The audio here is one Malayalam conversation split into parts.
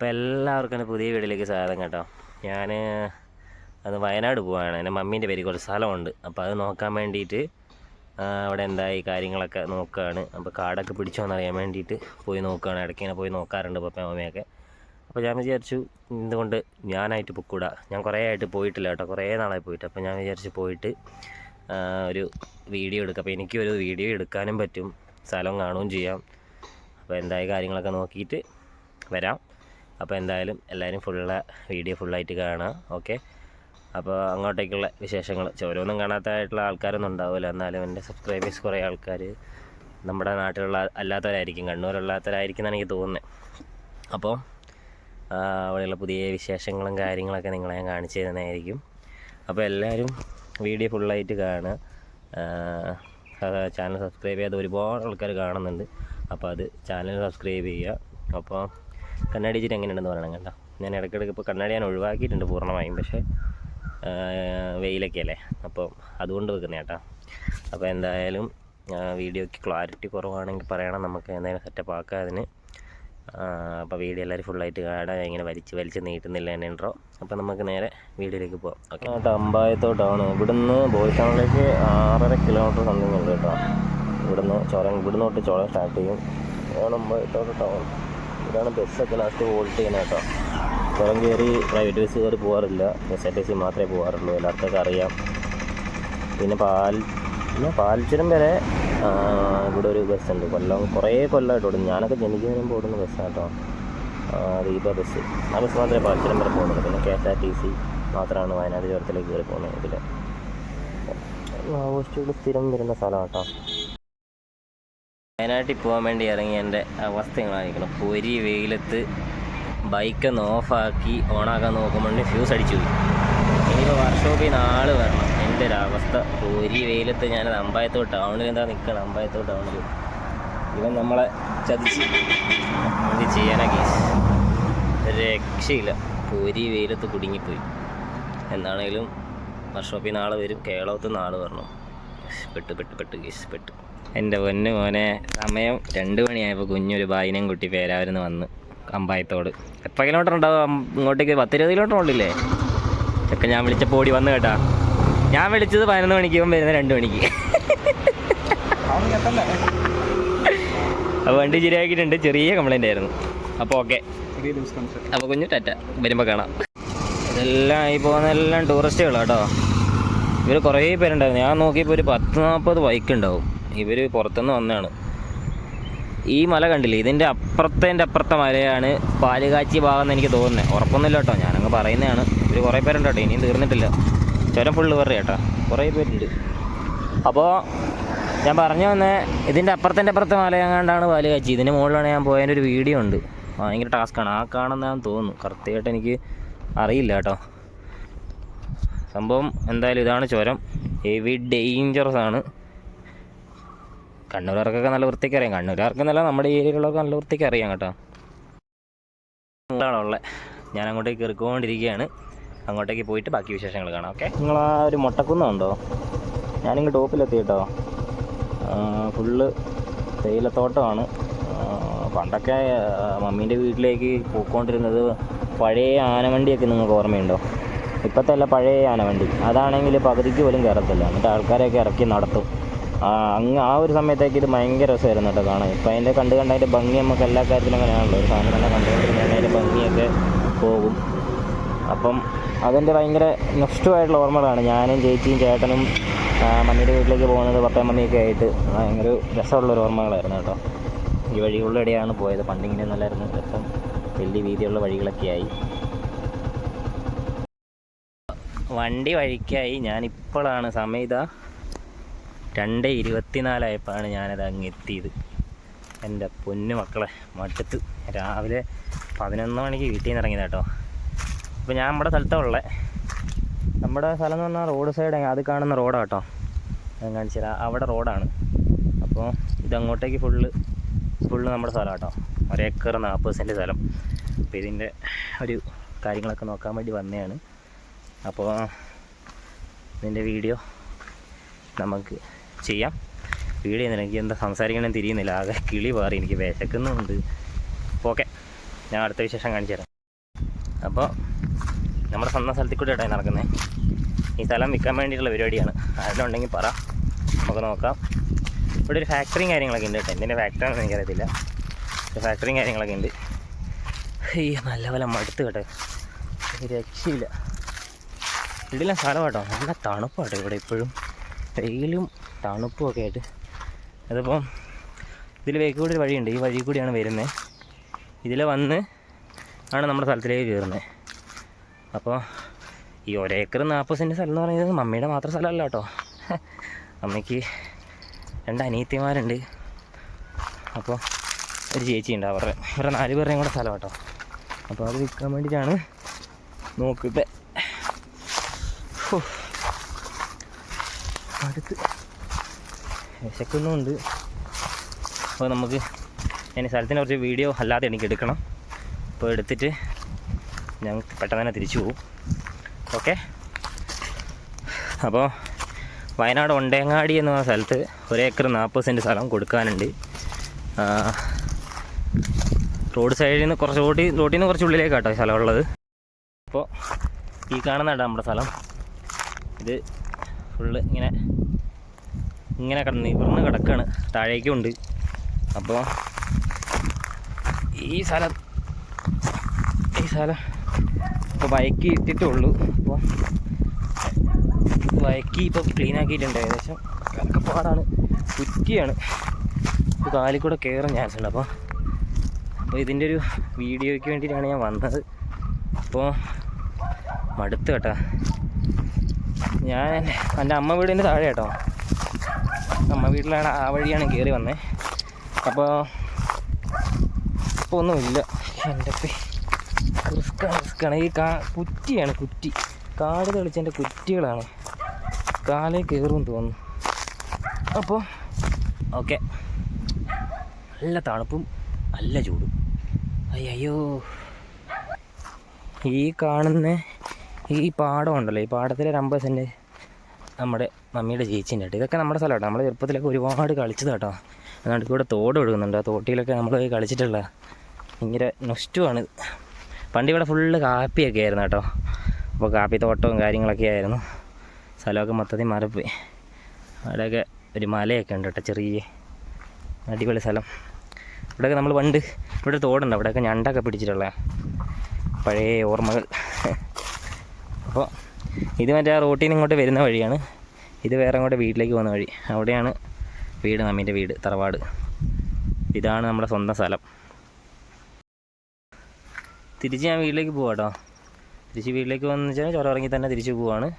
അപ്പോൾ എല്ലാവർക്കും എന്റെ പുതിയ വീട്ടിലേക്ക് സ്വാഗതം കേട്ടോ. ഞാൻ അത് വയനാട് പോവാണ്. എന്റെ മമ്മീന്റെ പേര് കുറച്ച് സ്ഥലമുണ്ട്. അപ്പോൾ അത് നോക്കാൻ വേണ്ടിയിട്ട് അവിടെ എന്തായി കാര്യങ്ങളൊക്കെ നോക്കുകയാണ് അപ്പോൾ കാടൊക്കെ പിടിച്ചോന്ന് അറിയാൻ വേണ്ടിയിട്ട് പോയി നോക്കുകയാണ് ഇടയ്ക്ക് ഇങ്ങനെ പോയി നോക്കാറുണ്ട് പപ്പ അമ്മയൊക്കെ. അപ്പോൾ ഞാൻ വിചാരിച്ചു എന്തുകൊണ്ട് ഞാനായിട്ട് പൊക്കൂടാ. ഞാൻ കുറേ ആയിട്ട് പോയിട്ടില്ല കേട്ടോ. കുറേ നാളായി പോയിട്ട്. അപ്പോൾ ഞാൻ വിചാരിച്ചു പോയിട്ട് ഒരു വീഡിയോ എടുക്കാം. അപ്പോൾ എനിക്കൊരു വീഡിയോ എടുക്കാനും പറ്റും. സ്ഥലം കാണുകയും ചെയ്യാം. അപ്പോൾ എന്തായി കാര്യങ്ങളൊക്കെ നോക്കിയിട്ട് വരാം. അപ്പോൾ എന്തായാലും എല്ലാവരും ഫുള്ള വീഡിയോ ഫുള്ളായിട്ട് കാണാം ഓക്കെ? അപ്പോൾ അങ്ങോട്ടേക്കുള്ള വിശേഷങ്ങൾ. ചോരൊന്നും കാണാത്തതായിട്ടുള്ള ആൾക്കാരൊന്നും ഉണ്ടാവില്ല. എന്നാലും എന്റെ സബ്സ്ക്രൈബേഴ്സ് കുറേ ആൾക്കാർ നമ്മുടെ നാട്ടിലുള്ള അല്ലാത്തവരായിരിക്കും കണ്ണൂരല്ലാത്തവരായിരിക്കും എന്നാണ് എനിക്ക് തോന്നുന്നത്. അപ്പോൾ അവിടെയുള്ള പുതിയ വിശേഷങ്ങളും കാര്യങ്ങളൊക്കെ നിങ്ങളെ ഞാൻ കാണിച്ചു തരുന്നതായിരിക്കും. അപ്പോൾ എല്ലാവരും വീഡിയോ ഫുള്ളായിട്ട് കാണുക. ചാനൽ സബ്സ്ക്രൈബ് ചെയ്യാതെ ഒരുപാട് ആൾക്കാർ കാണുന്നുണ്ട്. അപ്പോൾ അത് ചാനൽ സബ്സ്ക്രൈബ് ചെയ്യുക. അപ്പോൾ കണ്ണാടി ഇച്ചിരി എങ്ങനെയുണ്ടെന്ന് പറയണം കേട്ടോ. ഞാൻ ഇടയ്ക്കിടയ്ക്ക് ഇപ്പോൾ കണ്ണാടി ഞാൻ ഒഴിവാക്കിയിട്ടുണ്ട് പൂർണമായും പക്ഷേ വെയിലൊക്കെ അല്ലേ? അപ്പോൾ അതുകൊണ്ട് വെക്കുന്ന കേട്ടോ. അപ്പോൾ എന്തായാലും വീഡിയോയ്ക്ക് ക്ലാരിറ്റി കുറവാണെങ്കിൽ പറയണം നമുക്ക് എന്തായാലും സെറ്റപ്പ് ആക്കാം അതിന്. അപ്പോൾ വീഡിയോ എല്ലാവരും ഫുള്ളായിട്ട് കാണാൻ ഇങ്ങനെ വലിച്ച് വലിച്ച് നീട്ടുന്നില്ല എന്നെ ഉണ്ടോ അപ്പോൾ നമുക്ക് നേരെ വീഡിയോയിലേക്ക് പോകാം ഓക്കെ കേട്ടോ അമ്പായത്തോട്ടാണ്. ഇവിടുന്ന് ബോയ്സ് ടൗണിലേക്ക് ആറര കിലോമീറ്റർ സംതിങ് ഉണ്ട് കേട്ടോ. ഇവിടുന്ന് ചോരം ഇവിടുന്ന് തൊട്ട് ചുരം സ്റ്റാർട്ട് ചെയ്യും. അമ്പായത്തോട്ട് ടൗൺ ഇതാണ് ബസ്സൊക്കെ ലാസ്റ്റ് ഹോൾട്ട് ചെയ്യുന്നത് കേട്ടോ. പുറം കയറി പ്രൈവറ്റ് ബസ് കയറി പോകാറില്ല എസ് ആർ ടി സി മാത്രമേ പോകാറുള്ളൂ എല്ലാവർക്കൊക്കെ അറിയാം. പിന്നെ പാൽ പിന്നെ പാൽച്ചുരം വരെ ഇവിടെ ഒരു ബസ്സുണ്ട് കൊല്ലം കുറേ കൊല്ലമായിട്ട് ഓടുന്നു ഞാനൊക്കെ ജനിക്കുന്നതിന് മുമ്പ് ഓടുന്ന ബസ്സാണ് കേട്ടോ. ദീപ ബസ് ആ ബസ് മാത്രമേ പാൽച്ചുരം വരെ പോകുന്നുള്ളൂ. പിന്നെ K S R T C മാത്രമാണ് വയനാട് ചുരത്തിലേക്ക് കയറി പോകുന്നത് ഇതിൽ ആഘോഷിച്ചുകൊണ്ട് സ്ഥിരം വരുന്ന സ്ഥലമാണ് കേട്ടോ. വയനാട്ടിൽ പോകാൻ വേണ്ടി ഇറങ്ങിയ എന്റെ അവസ്ഥ നിങ്ങളായിരിക്കണം പൊരി വെയിലത്ത് ബൈക്കൊന്ന് ഓഫാക്കി ഓണാക്കാൻ നോക്കുമ്പോൾ ഫ്യൂസ് അടിച്ചു പോയി. ഇനിയിപ്പോൾ വർക്ക്ഷോപ്പിൽ നിന്ന് ആൾ വരണം. എന്റെ ഒരു അവസ്ഥ. പൊരി വെയിലത്ത് ഞാനത് അമ്പായത്തോട്ട് ടൗണിൽ എന്താ നിൽക്കണം അമ്പായത്തോട്ട് ടൗണിൽ ഇവൻ നമ്മളെ ചതിച്ച്. എന്ത് ചെയ്യാനാ കേസ് രക്ഷയില്ല. പൊരി വെയിലത്ത് കുടുങ്ങിപ്പോയി. എന്താണേലും വർക്ക്ഷോപ്പിൽ നാളെ വരും. കേളവത്ത് നിന്ന് ആൾ വരണം. പെട്ട് പെട്ട് പെട്ട് കേസ് പെട്ട്. എന്റെ പൊന്ന് മോനെ സമയം രണ്ട് മണിയായപ്പോൾ കുഞ്ഞൊരു ബായിനെയും കുട്ടി പേരാവരുന്ന് വന്ന് അമ്പായത്തോട്. എത്ര കിലോമീറ്റർ ഉണ്ടാവും ഇങ്ങോട്ടേക്ക്? പത്തിരുപത് കിലോമീറ്റർ ഉള്ളില്ലേ? ഒക്കെ ഞാൻ വിളിച്ചപ്പോൾ ഓടി വന്ന് കേട്ടാ. ഞാൻ വിളിച്ചത് പതിനൊന്ന് മണിക്ക് ഇവൻ വരുന്നത് രണ്ട് മണിക്ക്. അപ്പോൾ വണ്ടി ശരിയാക്കിയിട്ടുണ്ട്. ചെറിയ കംപ്ലൈന്റ് ആയിരുന്നു. അപ്പോൾ ഓക്കെ അപ്പോൾ കുഞ്ഞു ടാറ്റ വരുമ്പോൾ കാണാം. ഇതെല്ലാം ആയി പോകുന്നതെല്ലാം ടൂറിസ്റ്റുകളാണ് കേട്ടോ ഇവർ കുറേ പേരുണ്ടായിരുന്നു. ഞാൻ നോക്കിയപ്പോൾ ഒരു പത്ത് നാൽപ്പത് ബൈക്ക് ഉണ്ടാവും. ഇവർ പുറത്തുനിന്ന് വന്നതാണ്. ഈ മല കണ്ടില്ലേ? ഇതിന്റെ അപ്പുറത്തേന്റെ അപ്പുറത്തെ മലയാണ് പാലുകാച്ചി ഭാഗം എന്ന് എനിക്ക് തോന്നുന്നത് ഉറപ്പൊന്നുമില്ല കേട്ടോ. ഞാനങ്ങ് പറയുന്നതാണ്. ഇവർ കുറേ പേരുണ്ട് കേട്ടോ. ഇനിയും തീർന്നിട്ടില്ല. ചുരം ഫുള്ള് വേറെ കേട്ടോ. കുറേ പേരുണ്ട്. അപ്പോൾ ഞാൻ പറഞ്ഞു വന്നേ ഇതിന്റെ അപ്പുറത്തിന്റെ അപ്പുറത്തെ മലയങ്ങാണ്ടാണ് പാലുകാച്ചി? ഇതിന്റെ മുകളിലാണ് ഞാൻ പോയതിന്റെ ഒരു വീഡിയോ ഉണ്ട്. ഭയങ്കര ടാസ്ക്കാണ് ആ കാണുന്നതാണെന്ന് തോന്നുന്നു. കറക്റ്റായിട്ട് എനിക്ക് അറിയില്ല കേട്ടോ. സംഭവം എന്തായാലും ഇതാണ് ചുരം. ഹെവി ഡേഞ്ചറസ് ആണ്. കണ്ണൂരുകാർക്കൊക്കെ നല്ല വൃത്തിക്ക് അറിയാം കണ്ണൂരുകാർക്കെന്നല്ല നമ്മുടെ ഏരിയയിലുള്ളവർക്ക് നല്ല വൃത്തിക്ക് അറിയാം കേട്ടോ. ഉള്ളത് ഞാൻ അങ്ങോട്ടേക്ക് കയറിക്കൊണ്ടിരിക്കുകയാണ്. അങ്ങോട്ടേക്ക് പോയിട്ട് ബാക്കി വിശേഷങ്ങൾ കാണാം. ഓക്കെ? നിങ്ങൾ ആ ഒരു മുട്ടക്കുന്നുണ്ടോ ഞാനിങ്ങ് ടോപ്പിലെത്തി കേട്ടോ. ഫുള്ള് തേയിലത്തോട്ടമാണ്. പണ്ടൊക്കെ മമ്മീന്റെ വീട്ടിലേക്ക് പോയിക്കൊണ്ടിരുന്നത് പഴയ ആനവണ്ടിയൊക്കെ നിങ്ങൾക്ക് ഓർമ്മയുണ്ടോ? ഇപ്പോഴത്തെ അല്ല പഴയ ആനവണ്ടി. അതാണെങ്കിൽ പകുതിക്ക് പോലും കയറത്തില്ല. എന്നിട്ട് ആൾക്കാരെയൊക്കെ ഇറക്കി നടത്തും. അങ്ങ് ആ ഒരു സമയത്തേക്ക് ഇത് ഭയങ്കര രസമായിരുന്നു കേട്ടോ കാണാൻ. ഇപ്പം അതിന്റെ കണ്ട് കണ്ട് അതിന്റെ ഭംഗി നമുക്ക് എല്ലാ കാര്യത്തിലും അങ്ങനെയാണല്ലോ ഒരു സാധനം തന്നെ കണ്ടുകൊണ്ടിരുന്നതിന് അതിന്റെ ഭംഗിയൊക്കെ പോകും. അപ്പം അതെന്റെ ഭയങ്കര നഷ്ടമായിട്ടുള്ള ഓർമ്മകളാണ്. ഞാനും ചേച്ചിയും ചേട്ടനും മമ്മിയുടെ വീട്ടിലേക്ക് പോകുന്നത് പത്താം മമ്മിയൊക്കെ ആയിട്ട് ഭയങ്കര രസമുള്ളൊരു ഓർമ്മകളായിരുന്നു കേട്ടോ. ഈ വഴികളിലൂടെയാണ് പോയത്. പണ്ടിങ്ങനെ നല്ലായിരുന്നു. രസം വലിയ വീതിയുള്ള വഴികളൊക്കെ ആയി. വണ്ടി വഴിക്കായി. ഞാനിപ്പോഴാണ് സമയം. രണ്ട് ഇരുപത്തിനാലായപ്പോഴാണ് ഞാനത് അങ്ങ് എത്തിയത്. എന്റെ പൊന്നു മക്കളെ മറ്റത്ത് രാവിലെ പതിനൊന്ന് മണിക്ക് വീട്ടിൽ നിന്ന് ഇറങ്ങിയത് കേട്ടോ. അപ്പോൾ ഞാൻ നമ്മുടെ സ്ഥലത്താണ് ഉള്ളത് നമ്മുടെ സ്ഥലം എന്ന് പറഞ്ഞാൽ റോഡ് സൈഡ് അത് കാണുന്ന റോഡാണ് കേട്ടോ. ഞാൻ കാണിച്ചു തരാം. അവിടെ റോഡാണ്. അപ്പോൾ ഇതങ്ങോട്ടേക്ക് ഫുള്ള് ഫുള്ള് നമ്മുടെ സ്ഥലം കേട്ടോ. ഒരേക്കർ നാൽപ്പത് സെന്റ് സ്ഥലം. അപ്പോൾ ഇതിന്റെ ഒരു കാര്യങ്ങളൊക്കെ നോക്കാൻ വേണ്ടി വന്നതാണ്. അപ്പോൾ ഇതിന്റെ വീഡിയോ നമുക്ക് ചെയ്യാം. വീഡിയോ എനിക്ക് എന്താ സംസാരിക്കണമെന്ന് തിരിയുന്നില്ല. ആകെ കിളി പാറി എനിക്ക് വിശക്കുന്നുണ്ട്. ഓക്കെ. ഞാൻ അടുത്ത വിശേഷം കാണിച്ചു തരാം. അപ്പോൾ നമ്മുടെ സ്വന്തം സ്ഥലത്തിൽ കൂടെ ഇടയിൽ നടക്കുന്നത്. ഈ സ്ഥലം വിൽക്കാൻ വേണ്ടിയിട്ടുള്ള പരിപാടിയാണ്. ആരെങ്കിലും ഉണ്ടെങ്കിൽ പറ. നമുക്ക് നോക്കാം. ഇവിടെ ഒരു ഫാക്ടറിയും കാര്യങ്ങളൊക്കെ ഉണ്ട് കേട്ടോ. എന്തിന്റെ ഫാക്ടറി ആണെന്ന് എനിക്കറിയത്തില്ല. ഫാക്ടറിയും കാര്യങ്ങളൊക്കെ ഉണ്ട്. ഈ നല്ല പോലെ മടുത്ത് കേട്ടോ. രക്ഷയില്ല. ഇടില്ല സ്ഥലം കേട്ടോ നല്ല തണുപ്പാട്ടോ ഇവിടെ ഇപ്പോഴും. വെയിലും തണുപ്പും ഒക്കെ ആയിട്ട് അതിപ്പം ഇതിൽ വേക്ക് കൂടി ഒരു വഴിയുണ്ട്. ഈ വഴി കൂടിയാണ് വരുന്നത് ഇതിൽ വന്ന് ആണ് നമ്മുടെ സ്ഥലത്തിലേക്ക് കയറുന്നത് അപ്പോൾ ഈ ഒരേക്കർ നാൽപ്പത് സെന്റ് സ്ഥലം എന്ന് പറയുന്നത് മമ്മിയുടെ മാത്രം സ്ഥലമല്ല കേട്ടോ. അമ്മയ്ക്ക് രണ്ട് അനിയത്തിമാരുണ്ട്. അപ്പോൾ ഒരു ചേച്ചിയുണ്ട് അവരുടെ ഇവരുടെ നാല് പേരുടെയും കൂടെ സ്ഥലം കേട്ടോ. അപ്പോൾ അത് വിൽക്കാൻ വേണ്ടിയിട്ടാണ് നോക്കിയിട്ട് അടുത്ത് വിശക്കുന്നുണ്ട്. അപ്പോൾ നമുക്ക് അതിന് സ്ഥലത്തിനെ കുറച്ച് വീഡിയോ അല്ലാതെ എനിക്ക് എടുക്കണം. അപ്പോൾ എടുത്തിട്ട് ഞാൻ പെട്ടെന്ന് തന്നെ തിരിച്ചു പോകും. ഓക്കെ അപ്പോൾ വയനാട് ഒണ്ടേങ്ങാടി എന്ന സ്ഥലത്ത് ഒരേക്കർ നാൽപ്പത് സെന്റ് സ്ഥലം കൊടുക്കാനുണ്ട്. റോഡ് സൈഡിൽ നിന്ന് കുറച്ച് റോഡിൽ റോഡിൽ നിന്ന് കുറച്ച് ഉള്ളിലേക്കാട്ടോ സ്ഥലമുള്ളത്. അപ്പോൾ ഈ കാണുന്നതാണ് നമ്മുടെ സ്ഥലം. ഇത് ഫുള്ള് ഇങ്ങനെ ഇങ്ങനെ കിടന്ന് ഇവിടുന്ന് കിടക്കാണ്. താഴേക്കും ഉണ്ട് അപ്പോൾ ഈ സ്ഥലം ഈ സ്ഥലം ഇപ്പോൾ വയക്കി ഇട്ടിട്ടുള്ളൂ. അപ്പോൾ വയക്കി ഇപ്പോൾ ക്ലീൻ ആക്കിയിട്ടുണ്ട് ഏകദേശം. കണക്കപ്പാടാണ് കുറ്റിയാണ്. കാലിൽ കൂടെ കയറാൻ ചാൻസ് ഉണ്ട്. അപ്പോൾ അപ്പോൾ ഇതിന്റെ ഒരു വീഡിയോയ്ക്ക് വേണ്ടിയിട്ടാണ് ഞാൻ വന്നത്. അപ്പോൾ മടുത്ത് കേട്ടോ. ഞാൻ എന്റെ അമ്മ വീടിന്റെ താഴെ കേട്ടോ. അമ്മ വീട്ടിലാണ് ആ വഴിയാണ് കയറി വന്നത് അപ്പോൾ ഇപ്പോൾ ഒന്നുമില്ല. എന്റെ റിസ്ക്കാണ് റിസ്ക്കാണ്. ഈ കാ കുറ്റിയാണ് കുറ്റി. കാട് തെളിച്ചതിന്റെ കുറ്റികളാണ്. കാലേ കയറും തോന്നുന്നു. അപ്പോൾ ഓക്കെ. നല്ല തണുപ്പും നല്ല ചൂടും. അയ്യോ ഈ കാണുന്ന ഈ പാടം ഉണ്ടല്ലോ. ഈ പാടത്തിലെ ഒരു സെന്റ് നമ്മുടെ മമ്മിയുടെ ചേച്ചീന്റെ കേട്ടോ ഇതൊക്കെ നമ്മുടെ സ്ഥലമാണ് നമ്മൾ ചെറുപ്പത്തിലൊക്കെ ഒരുപാട് കളിച്ചത് കേട്ടോ. അതുകൊണ്ട് ഇവിടെ തോട് ഒഴുകുന്നുണ്ട്. ആ തോട്ടിലൊക്കെ നമ്മൾ പോയി കളിച്ചിട്ടുള്ള ഭയങ്കര നൊസ്റ്റുമാണ് പണ്ട് ഇവിടെ ഫുള്ള് കാപ്പിയൊക്കെ ആയിരുന്നു കേട്ടോ. അപ്പോൾ കാപ്പി തോട്ടവും കാര്യങ്ങളൊക്കെ ആയിരുന്നു. സ്ഥലമൊക്കെ മൊത്തത്തിൽ മാറിപ്പോയി. അവിടെയൊക്കെ ഒരു മലയൊക്കെ ഉണ്ട് കേട്ടോ. ചെറിയ അടിപൊളി സ്ഥലം. ഇവിടെയൊക്കെ നമ്മൾ പണ്ട് ഇവിടെ തോടുണ്ട്. അവിടെയൊക്കെ ഞണ്ടൊക്കെ പിടിച്ചിട്ടുള്ള പഴയ ഓർമ്മകൾ. അപ്പോൾ ഇത് മറ്റേ ആ റോട്ടിൽ നിന്ന് ഇങ്ങോട്ട് വരുന്ന വഴിയാണ്. ഇത് വേറെ അങ്ങോട്ട് വീട്ടിലേക്ക് പോകുന്ന വഴി. അവിടെയാണ് വീട് മമ്മീന്റെ വീട് തറവാട്. ഇതാണ് നമ്മുടെ സ്വന്തം സ്ഥലം. തിരിച്ച് ഞാൻ വീട്ടിലേക്ക് പോവാം കേട്ടോ തിരിച്ച് വീട്ടിലേക്ക് വന്നു വെച്ചാൽ ചുരം ഇറങ്ങി തന്നെ തിരിച്ച് പോവാണ്.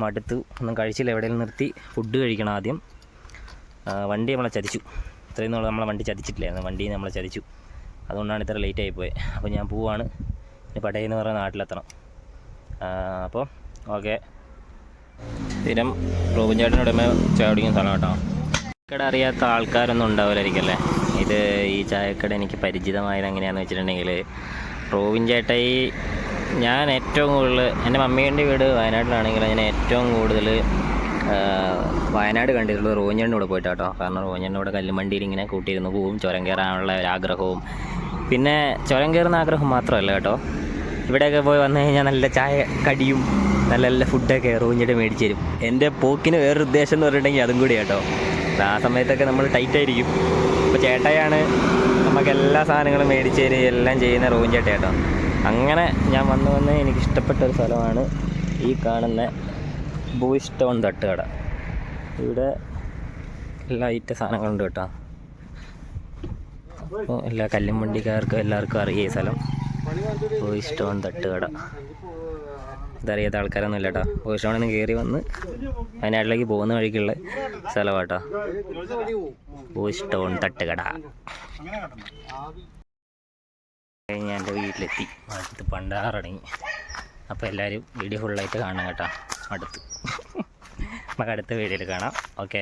മടുത്തു. ഒന്നും കഴിച്ചില്ല. എവിടെയെങ്കിലും നിർത്തി ഫുഡ് കഴിക്കണം ആദ്യം. വണ്ടി നമ്മളെ ചതിച്ചു. ഇത്രയും നമ്മൾ നമ്മളെ വണ്ടി ചതിച്ചിട്ടില്ലായിരുന്നു. വണ്ടി നമ്മളെ ചതിച്ചു. അതുകൊണ്ടാണ് ഇത്ര ലേറ്റ് ആയി അപ്പോൾ ഞാൻ പോവാണ്. എന്ന് പറയുന്ന നാട്ടിലെത്തണം. അപ്പോൾ ഓക്കെ. സ്ഥിരം റോബിൻ ചേട്ടനോട് ചായ സ്ഥലം കേട്ടോ. ചായക്കട അറിയാത്ത ആൾക്കാരൊന്നും ഉണ്ടാവില്ലായിരിക്കല്ലേ ഇത് ഈ ചായക്കട എനിക്ക് പരിചിതമായത് എങ്ങനെയാണെന്ന് വെച്ചിട്ടുണ്ടെങ്കിൽ റോബിൻ ചേട്ടായി ഞാൻ ഏറ്റവും കൂടുതൽ എന്റെ മമ്മീന്റെ വീട് വയനാട്ടിലാണെങ്കിൽ ഞാൻ ഏറ്റവും കൂടുതൽ വയനാട് കണ്ടിട്ടുള്ളത് റോഞ്ഞണ്ണ കൂടെ കേട്ടോ. കാരണം റോഞ്ഞണ്ണ കൂടെ കല്ലുമണ്ടിയിൽ ഇങ്ങനെ കൂട്ടിയിരുന്നു പോവും ചുരം കയറാനുള്ള ഒരു ആഗ്രഹവും. പിന്നെ ചുരം കയറുന്ന ആഗ്രഹം മാത്രമല്ല കേട്ടോ. ഇവിടെയൊക്കെ പോയി വന്നു കഴിഞ്ഞാൽ നല്ല ചായ കടിയും നല്ല നല്ല ഫുഡൊക്കെ റൂഞ്ഞിട്ട് മേടിച്ച് തരും. എന്റെ പോക്കിന് വേറൊരു ഉദ്ദേശം എന്ന് പറഞ്ഞിട്ടുണ്ടെങ്കിൽ അതും കൂടി കേട്ടോ. ആ സമയത്തൊക്കെ നമ്മൾ ടൈറ്റ് ആയിരിക്കും. അപ്പോൾ ചേട്ടായാണ് നമുക്ക് എല്ലാ സാധനങ്ങളും മേടിച്ച് തരും എല്ലാം ചെയ്യുന്ന റൂം ചേട്ട കേട്ടോ. അങ്ങനെ ഞാൻ വന്ന് വന്ന് എനിക്ക് ഇഷ്ടപ്പെട്ട ഒരു സ്ഥലമാണ് ഈ കാണുന്ന ബോയ് സ്റ്റോൺ തട്ടുകട. ഇവിടെ എല്ലാ ഐറ്റ സാധനങ്ങളുണ്ട് കേട്ടോ. അപ്പോൾ എല്ലാ കല്ലും വണ്ടിക്കാർക്കും എല്ലാവർക്കും അറിയാം ഈ സ്ഥലം. ബോയ് സ്റ്റോൺ തട്ടുകട. ഇതറിയാത്ത ആൾക്കാരൊന്നും ഇല്ല കേട്ടോ. ബോയ് സ്റ്റോണിൽ നിന്ന് കയറി വന്ന് വയനാട്ടിലേക്ക് പോകുന്ന വഴിക്കുള്ള സ്ഥലമാട്ടോ ബോയ് സ്റ്റോൺ തട്ടുകട. ഞാൻ എന്റെ വീട്ടിലെത്തി. അടുത്ത് പണ്ടാറടങ്ങി അപ്പോൾ എല്ലാവരും വീഡിയോ ഫുള്ളായിട്ട് കാണണം കേട്ടോ. അടുത്ത്. നമുക്ക് അടുത്ത വീഡിയോയിൽ കാണാം. ഓക്കെ